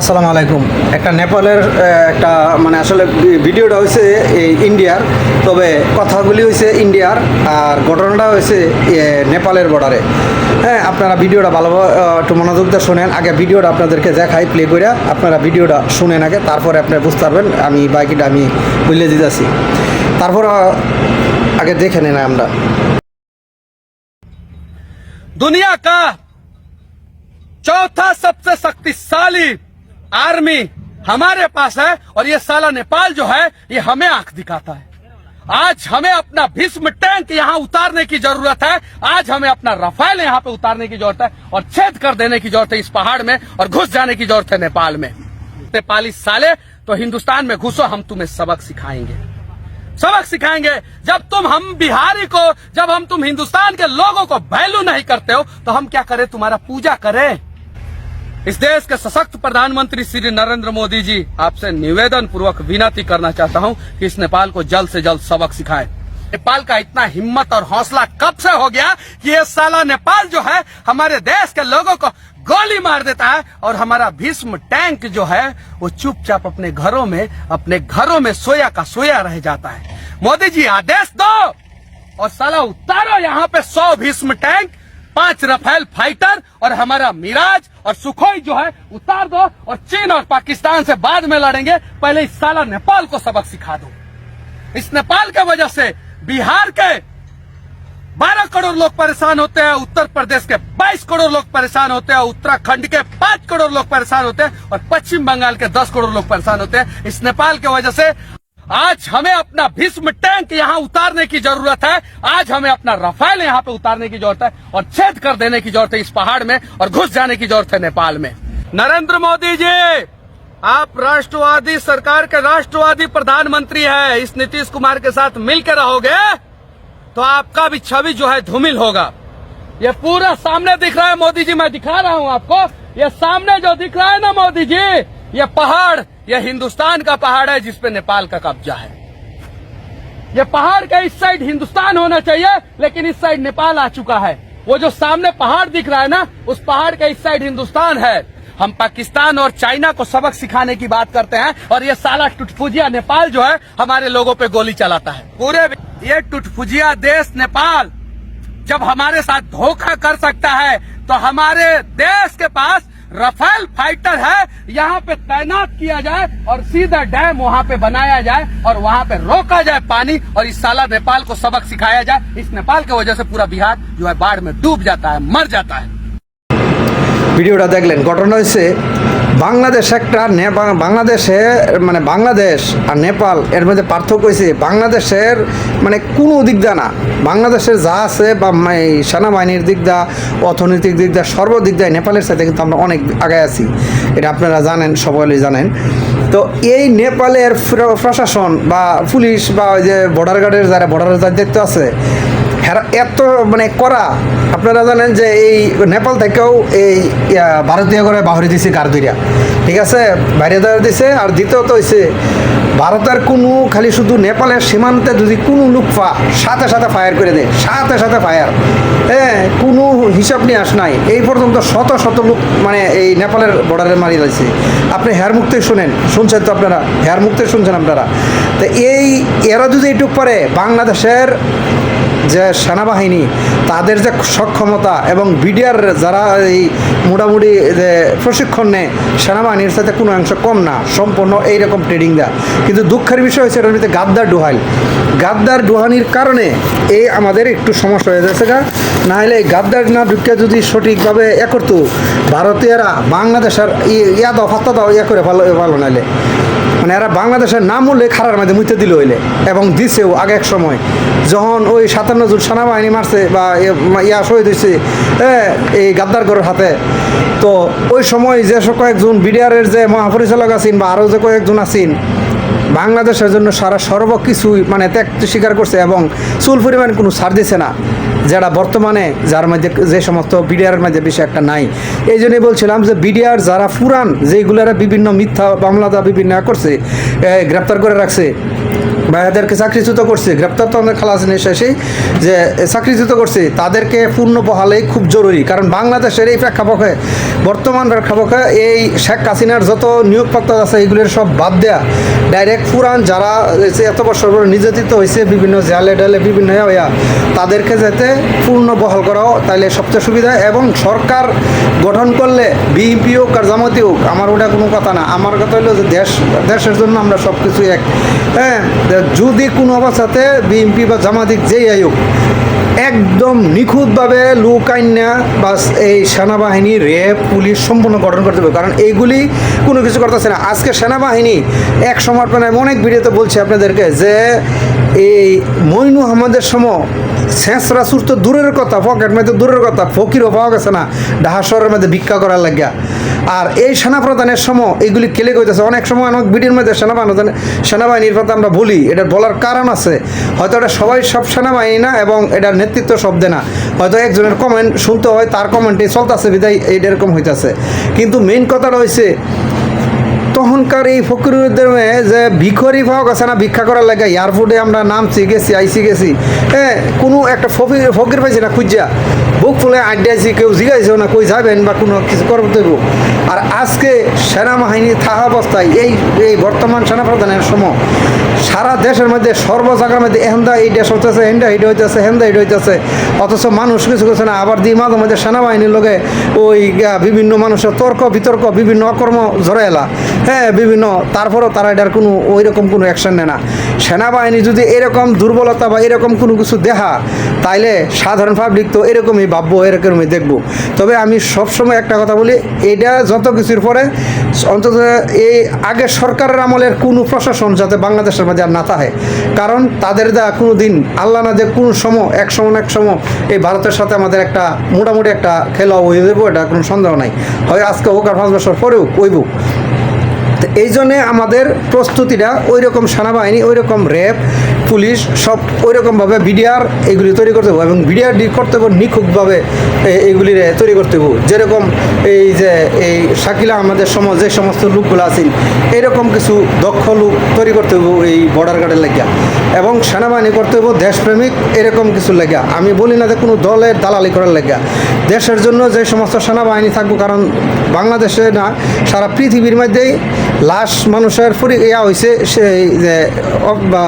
আসসালামু আলাইকুম। একটা নেপালের একটা মানে আসলে ভিডিওটা হয়েছে এই ইন্ডিয়ার, তবে কথাগুলি হয়েছে ইন্ডিয়ার আর ঘটনাটা হয়েছে নেপালের বর্ডারে হ্যাঁ আপনারা ভিডিওটা ভালোভাবে একটু মনোযোগ দিয়ে শোনেন। আগে ভিডিওটা আপনাদেরকে দেখাই প্লে করে আপনারা ভিডিওটা শুনেন আগে, তারপরে আপনারা বুঝতে পারবেন। আমি বাইকিটা আমি বুঝলে দিতেছি। তারপর আগে দেখে নেন আমরা। দুনিয়া কা চৌথা সবচেয়ে শক্তিশালী आर्मी हमारे पास है और ये साला नेपाल जो है, ये हमें आँख दिखाता है। आज हमें अपना भीष्म टैंक यहाँ उतारने की ज़रूरत है। आज हमें अपना रफेल यहाँ पे उतारने की ज़रूरत है और छेद कर देने की ज़रूरत है इस पहाड़ में और घुस जाने की ज़रूरत है नेपाल में। नेपाली साले तो हिंदुस्तान में घुसो, हम तुम्हें सबक सिखाएँगे। सबक सिखाएँगे, जब तुम हम बिहारी को, जब हम तुम हिंदुस्तान के लोगों को वैल्यू नहीं करते हो तो हम क्या करें? तुम्हारा पूजा करें। इस देश के सशक्त प्रधानमंत्री श्री नरेंद्र मोदी जी आपसे निवेदन पूर्वक विनती करना चाहता हूँ कि इस नेपाल को जल्द से जल्द सबक सिखाएँ। नेपाल का इतना हिम्मत और हौसला कब से हो गया कि ये साला नेपाल जो है, हमारे देश के लोगों को गोली मार देता है और हमारा भीष्म टैंक जो है, वो चुपचाप अपने घरों में, अपने घरों में सोया का सोया रह जाता है। मोदी जी, आदेश दो और साला उतारो यहाँ पे सौ भीष्म टैंक पाँच रफेल फाइटर और हमारा मिराज और सुखोई जो है, उतार दो और चीन और पाकिस्तान से बाद में लड़ेंगे। पहले इस साला नेपाल को सबक सिखा दो। इस नेपाल के वजह से बिहार के 12 करोड़ लोग परेशान होते हैं, उत्तर प्रदेश के 22 करोड़ लोग परेशान होते हैं, उत्तराखंड के 5 करोड़ लोग परेशान होते हैं और पश्चिम बंगाल के 10 करोड़ लोग परेशान होते हैं। इस नेपाल की वजह से आज हमें अपना भीष्म टैंक यहाँ उतारने की ज़रूरत है। आज हमें अपना रफेल यहाँ पे उतारने की ज़रूरत है और छेद कर देने की ज़रूरत है इस पहाड़ में और घुस जाने की ज़रूरत है नेपाल में। नरेंद्र मोदी जी, आप राष्ट्रवादी सरकार के राष्ट्रवादी प्रधानमंत्री है। इस नीतीश कुमार के साथ मिलकर रहोगे तो आपका भी छवि जो है धूमिल होगा। ये पूरा सामने दिख रहा है मोदी जी, मैं दिखा रहा हूँ आपको। ये सामने जो दिख रहा है ना मोदी जी ये पहाड़ ये हिंदुस्तान का पहाड़ है जिसपे नेपाल का कब्जा है। ये पहाड़ का इस साइड हिंदुस्तान होना चाहिए, लेकिन इस साइड नेपाल आ चुका है। वो जो सामने पहाड़ दिख रहा है ना, उस पहाड़ का इस साइड हिंदुस्तान है। हम पाकिस्तान और चाइना को सबक सिखाने की बात करते हैं, और ये साला टुटफुजिया नेपाल जो है, हमारे लोगों पे गोली चलाता है। पूरे ये टुटफुजिया देश नेपाल, जब हमारे साथ धोखा कर सकता है तो हमारे देश के पास रफेल फाइटर है यहाँ पे तैनात किया जाए और सीधा डैम वहाँ पे बनाया जाए और वहाँ पे रोका जाए पानी और इस साला नेपाल को सबक सिखाया जाए इस नेपाल की वजह से पूरा बिहार जो है बाढ़ में डूब जाता है मर जाता है ভিডিওটা দেখলেন ঘটনা হচ্ছে বাংলাদেশ একটা বাংলাদেশে মানে বাংলাদেশ আর নেপাল এর মধ্যে পার্থক্য হয়েছে বাংলাদেশের মানে কোনো দিক দা না। বাংলাদেশের যা আছে বা এই সেনাবাহিনীর দিক দা, অর্থনৈতিক দিক দা সর্বদিক দিয়ে নেপালের সাথে কিন্তু আমরা অনেক আগে আছি। এটা আপনারা জানেন সকলেই জানেন। তো এই নেপালের প্রশাসন বা পুলিশ বা ওই যে বর্ডার গার্ডের যারা বর্ডারের যারা দায়িত্ব আছে এত মানে করা আপনারা জানেন যে এই নেপাল থেকেও এই ভারতীয় করে বাহরি দিছে গার্দিরা ঠিক আছে? বাইরে দেওয়া দিছে। আর দ্বিতীয়ত হয়েছে ভারতের কোনো, খালি শুধু নেপালের সীমান্তে যদি কোনো লোক পা সাথে সাথে ফায়ার করে দেয়, সাথে সাথে ফায়ার হ্যাঁ কোনো হিসাব নিয়ে আস নাই। এই পর্যন্ত শত শত লোক মানে এই নেপালের বর্ডারে মারিয়ে দিয়েছে আপনি হেয়ার মুক্তি শুনেন। শুনছেন তো আপনারা? হেয়ার মুক্তি শুনছেন আপনারা? তো এই, এরা যদি এইটুক পারে, বাংলাদেশের যে সেনাবাহিনী, তাদের যে সক্ষমতা এবং বিডিআর যারা এই মোটামুটি যে প্রশিক্ষণ নেয়, সেনাবাহিনীর সাথে কোনো অংশ কম না, সম্পূর্ণ এইরকম ট্রেডিং দেয়। কিন্তু দুঃখের বিষয় হচ্ছে এটার ভিতরে গাদ্দার ডুহাইল। গাদ্দার ডুহানির কারণে এই আমাদের একটু সমস্যা হয়ে যাচ্ছে গা। না হলে এই গাদ্দার না ঢুকে যদি সঠিকভাবে এ করতো, ভারতীয়রা বাংলাদেশের ই- ইয়া দাও ফাত্তা দাও ইয়া করে ভালো ভালো নাইলে। মানে এরা বাংলাদেশের নাম উল্লে খারার মধ্যে মুইতে দিল হইলে। এবং দিছেও আগে এক সময়। যখন ওই সাতান্ন জন সেনাবাহিনী মারছে বা এ- ইয়া শহীদ হয়েছে হ্যাঁ এই গাদ্দার গড়ের হাতে, তো ওই সময় যে কয়েকজন বিডিআরের যে মহাপরিচালক আছেন বা আরও যে কয়েকজন আছেন, বাংলাদেশের জন্য সারা সর্বকিছুই মানে ত্যাগ স্বীকার করছে এবং চুল পরিমাণ কোনো ছাড় দিছে না। যারা বর্তমানে, যার মধ্যে যে সমস্ত বিডিআরের মধ্যে বেশি একটা নাই, এই জন্যই বলছিলাম যে বিডিআর যারা পুরান যেগুলারা বিভিন্ন মিথ্যা মামলা বিভিন্ন করছে গ্রেপ্তার করে রাখছে ভাইয়াদেরকে চাকরিচ্যুত করছে। গ্রেপ্তার তো আমাদের খালাস নিয়ে শেষেই যে চাকরিচ্যুত করছে। তাদেরকে পূর্ণ বহালেই খুব জরুরি। কারণ বাংলাদেশের এই প্রেক্ষাপটে, বর্তমান প্রেক্ষাপটে এই শেখ হাসিনার যত নিয়োগপত্র আছে, এগুলির সব বাদ দেয়া। ডাইরেক্ট পুরান যারা এত বছর ধরে নির্যাতিত হয়েছে, বিভিন্ন জালে ডালে, বিভিন্ন ইয়া হইয়া তাদেরকে যাতে পূর্ণ বহাল করাও তাহলে সবচেয়ে সুবিধা। এবং সরকার গঠন করলে, বিএনপি হোক আর জামাতি হোক, আমার ওটা কোনো কথা না। আমার কথা হলো যে দেশ, দেশের জন্য আমরা সব কিছু এক। হ্যাঁ যদি কোনো অবস্থাতে বিএনপি বা জামাতিক যেই হোক একদম নিখুঁতভাবে লোকান্যা বা এই সেনাবাহিনী রেপ পুলিশ সম্পূর্ণ গঠন করতে হবে কারণ এইগুলি কোনো কিছু করতেছে না। আজকে সেনাবাহিনী এক আমি অনেক ভিডিওতে বলছি আপনাদেরকে যে এই মইনু আহমদের সময় শেষরা সুর তো দূরের কথা, পকেট মধ্যে দূরের কথা, ফকিরও পাওয়া গেছে না ঢাকা শহরের মধ্যে ভিক্ষা করার লাগিয়া। আর এই সেনাপ্রধানের সময় এইগুলি কেলে কইতেছে অনেক সময় অনেক ভিডিওর মধ্যে সেনাপ্রধান সেনাবাহিনীর কথা আমরা বলি, এটা বলার কারণ আছে। হয়তো এটা সবাই সব সেনাবাহিনী না এবং এটার নেতৃত্ব শব্দে না। হয়তো একজনের কমেন্ট শুনতে হয়, তার কমেন্টে চলতেছে, বিদায় এইটা এরকম হইতাছে। কিন্তু মেইন কথাটা হয়েছে তখনকার এই ফকিরুদ্দের যে ভিখরি পাওয়া গেছে না, ভিক্ষা করার লাগে এয়ারপোর্টে আমরা নামছি, গেছি আইসি গেছি। হ্যাঁ কোনো একটা ফকির ফকির পাইছি না খুঁজা বুক ফুলে আড্ডাইছি কেউ জিগাইছেও না, কই যাবেন বা কোনো কিছু করতে দেবো আর আজকে সেনাবাহিনী থাকা অবস্থায়, এই এই বর্তমান সেনাপ্রধানের সময়, সারা দেশের মধ্যে সর্ব জায়গার মধ্যে এহেন্দা এইটা হইতেছে হেন্দা এইটা হইতেছে হেন্দা এইটা হইতেছে। অথচ মানুষ কিছু কিছু না, আবার দিয়ে মাঝে মধ্যে সেনাবাহিনীর লোকে ওই বিভিন্ন মানুষের তর্ক বিতর্ক, বিভিন্ন অকর্ম জড়াইলা হ্যাঁ বিভিন্ন। তারপরেও তারা এটার কোনো ওই রকম কোনো অ্যাকশন নেয় না। সেনাবাহিনী যদি এরকম দুর্বলতা বা এরকম কোনো কিছু দেখা, তাইলে সাধারণ পাবলিক তো এরকমই ভাববো, এরকমই দেখব। তবে আমি সবসময় একটা কথা বলি এটা যত কিছুর পরে অন্তত এই আগের সরকারের আমলের কোনো প্রশাসন যাতে বাংলাদেশের মাঝে আর না থাকে। কারণ তাদের দ্বারা কোনো দিন আল্লাহ না যে কোনো সময়, এক সময় এক সময় এই ভারতের সাথে আমাদের একটা মোটামুটি একটা খেলা হয়ে যাব এটা কোনো সন্দেহ নাই। হয় আজকে হোক আর পাঁচ বছর পরেও কইব তো এই জন্যে আমাদের প্রস্তুতিটা ওই রকম সেনাবাহিনী ওই রকম র্যাব, পুলিশ সব ওই রকমভাবে বিডিআর এগুলি তৈরি করতে হবে এবং বিডিআর করতে হবে, নিখুঁতভাবে এ- এইগুলিরে তৈরি করতে হবে। যেরকম এই যে, এই শাকিলা আমাদের সমাজ, যে সমস্ত লোকগুলো আছেন, এরকম কিছু দক্ষ লোক তৈরি করতে হবে এই বর্ডার গার্ডের লাগিয়া। এবং সেনাবাহিনী করতে হবে দেশপ্রেমিক, এরকম কিছু লাগিয়া। আমি বলি না যে কোনো দলের দালালি করার লাগিয়া। দেশের জন্য যে সমস্ত সেনাবাহিনী থাকব কারণ বাংলাদেশে না, সারা পৃথিবীর মধ্যেই লাশ মানুষের ফুরি ইয়া হয়েছে সেই যে বা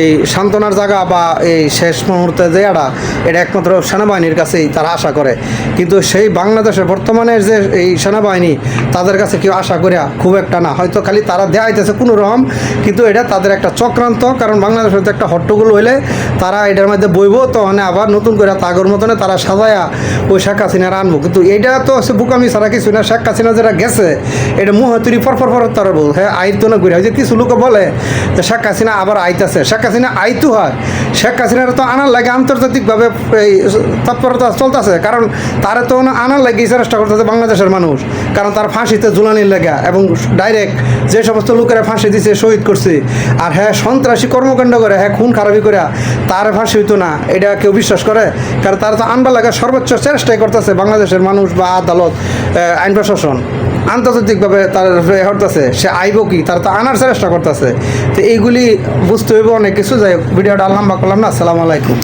এই সান্ত্বনার জায়গা বা এই শেষ মুহূর্তে যে এটা এটা একমাত্র সেনাবাহিনীর কাছেই তারা আশা করে। কিন্তু সেই বাংলাদেশের বর্তমানের যে এই সেনাবাহিনী, তাদের কাছে কেউ আশা করিয়া খুব একটা না। হয়তো খালি তারা দেয়া হইতেছে কোনো রকম, কিন্তু এটা তাদের একটা চক্রান্ত, কারণ বাংলাদেশের একটা হট্টগোল হইলে তারা এটার মধ্যে বইব, তখন আবার নতুন করে তাগর মতনে তারা সাজায়া ওই শেখ হাসিনার আনব। কিন্তু এইটা তো হচ্ছে বুকামি ছাড়া কিছু না। শেখ হাসিনা যেটা গেছে, এটা মুহ তুরি ফর ফর ফর তার বল হ্যাঁ আইতো না ঘুরে যে কিছু লোক বলে যে শেখ হাসিনা আবার আইতাছে। শেখ হাসিনা আইতো হয়। শেখ হাসিনার তো আনার লাগে আন্তর্জাতিকভাবে এই তৎপরতা চলতেছে। কারণ তারা তো আনার লাগে চেষ্টা করতেছে বাংলাদেশের মানুষ। কারণ তার ফাঁসিতে ঝুলানির লেগা এবং ডাইরেক্ট যে সমস্ত লোকেরা ফাঁসি দিছে, শহীদ করছে, আর হ্যাঁ সন্ত্রাসী কর্মকাণ্ড করে হ্যাঁ খুন খারাপি করে, তার ফাঁসি হইতো না। এটা কেউ বিশ্বাস করে? কারণ তারা তো আনবার লাগা সর্বোচ্চ চেষ্টাই করতেছে বাংলাদেশের মানুষ বা আদালত আইন প্রশাসন। আন্তর্জাতিকভাবে তার হরতেছে। সে আইব কি? তারা তো আনার চেষ্টা করতেছে। তো এইগুলি বুঝতে হইব অনেক কিছু। যাই ভিডিওটা আল্লাহ করলাম না। আসসালামু আলাইকুম।